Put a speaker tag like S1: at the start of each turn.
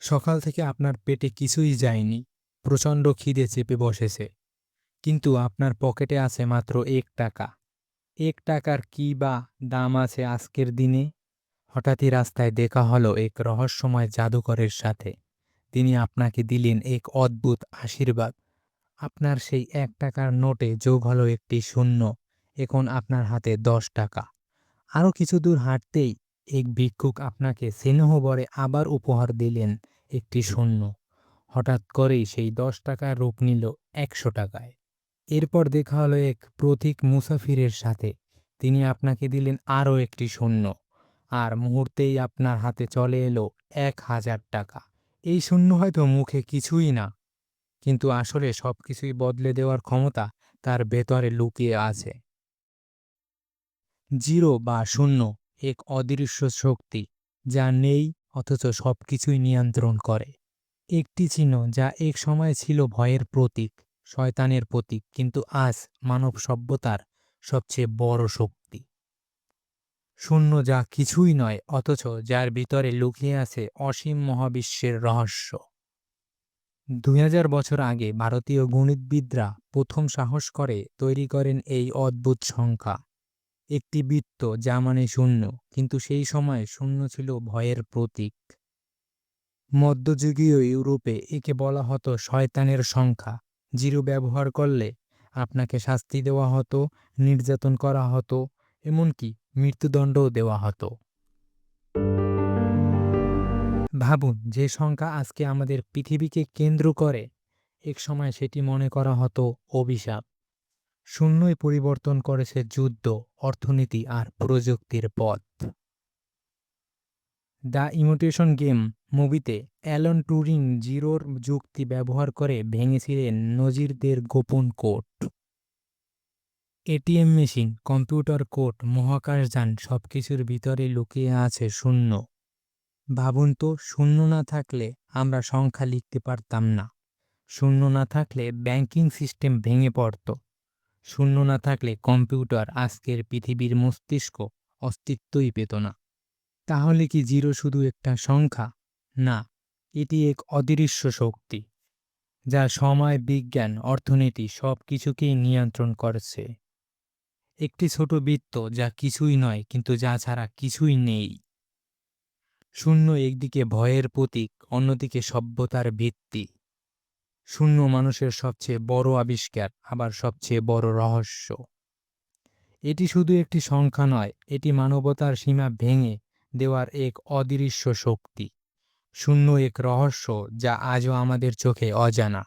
S1: সকাল থেকে আপনার পেটে কিছুই যায়নি। প্রচণ্ড খিদে চেপে বসেছে। কিন্তু আপনার পকেটে আছে মাত্র এক টাকা। এক টাকার কি বা দাম আছে আজকের দিনে? হঠাৎই রাস্তায় দেখা হলো এক রহস্যময় জাদুকরের সাথে। তিনি আপনাকে দিলেন এক অদ্ভুত আশীর্বাদ। আপনার সেই এক টাকার নোটে যোগ হলো একটি শূন্য। এখন আপনার হাতে দশ টাকা। আরও কিছু দূর হাঁটতেই এক ভিক্ষুক আপনাকে স্নেহবরে আবার উপহার দিলেন একটি শূন্য। হঠাৎ করেই সেই দশ টাকার রূপ নিল একশো টাকায়। এরপর দেখা হলো এক প্রতীক মুসাফিরের সাথে। তিনি আপনাকে দিলেন আরও একটি শূন্য। আর মুহূর্তেই আপনার হাতে চলে এলো এক হাজার টাকা। এই শূন্য হয়তো মুখে কিছুই না। কিন্তু আসলে সব কিছুই বদলে দেওয়ার ক্ষমতা তার ভেতরে লুকিয়ে আছে। জিরো বা শূন্য। এক অদৃশ্য শক্তি যা নেই অথচ সব কিছুই নিয়ন্ত্রণ করে। একটি চিহ্ন যা এক সময় ছিল ভয়ের প্রতীক, শয়তানের প্রতীক, কিন্তু আজ মানব সভ্যতার সবচেয়ে বড় শক্তি। শূন্য যা কিছুই নয়, অথচ যার ভিতরে লুকিয়ে আছে অসীম মহাবিশ্বের রহস্য। দুই হাজার বছর আগে ভারতীয় গণিতবিদরা প্রথম সাহস করে তৈরি করেন এই অদ্ভুত সংখ্যা। একটি বৃত্ত, যা মানে শূন্য। কিন্তু সেই সময় শূন্য ছিল ভয়ের প্রতীক। মধ্যযুগীয় ইউরোপে একে বলা হতো শয়তানের সংখ্যা জিরো ব্যবহার করলে আপনাকে শাস্তি দেওয়া হতো, নির্যাতন করা হতো, এমনকি মৃত্যুদণ্ডও দেওয়া হতো। ভাবুন, যে সংখ্যা আজকে আমাদের পৃথিবীকে কেন্দ্র করে, এক সময় সেটি মনে করা হতো অভিশাপ। শূন্যই পরিবর্তন করেছে যুদ্ধ, অর্থনীতি আর প্রযুক্তির পথ। দ্য ইমিটেশন গেম মুভিতে অ্যালন টুরিং জিরোর যুক্তি ব্যবহার করে ভেঙেছিলেন নজিরদের গোপন code ATM machine, computer code মহাকাশযান সবকিছুর ভিতরে লুকিয়ে আছে শূন্য। ভাবুন তো, শূন্য না থাকলে আমরা সংখ্যা লিখতে পারতাম না। শূন্য না থাকলে ব্যাংকিং সিস্টেম ভেঙে পড়ত। শূন্য না থাকলে কম্পিউটার আজকের পৃথিবীর মস্তিষ্ক অস্তিত্বই পেত না। তাহলে কি জিরো শুধু একটা সংখ্যা? না, এটি এক অদৃশ্য শক্তি, যা সময়, বিজ্ঞান, অর্থনীতি সব কিছুকেই নিয়ন্ত্রণ করছে। একটি ছোট বৃত্ত যা কিছুই নয়, কিন্তু যা ছাড়া কিছুই নেই। শূন্য একদিকে ভয়ের প্রতীক, অন্যদিকে সভ্যতার ভিত্তি। শূন্য মানুষের সবচেয়ে বড় আবিষ্কার, আবার সবচেয়ে বড় রহস্য। এটি শুধু একটি সংখ্যা নয়, এটি মানবতার সীমা ভেঙে দেওয়ার এক অদৃশ্য শক্তি। শূন্য এক রহস্য যা আজও আমাদের চোখে অজানা।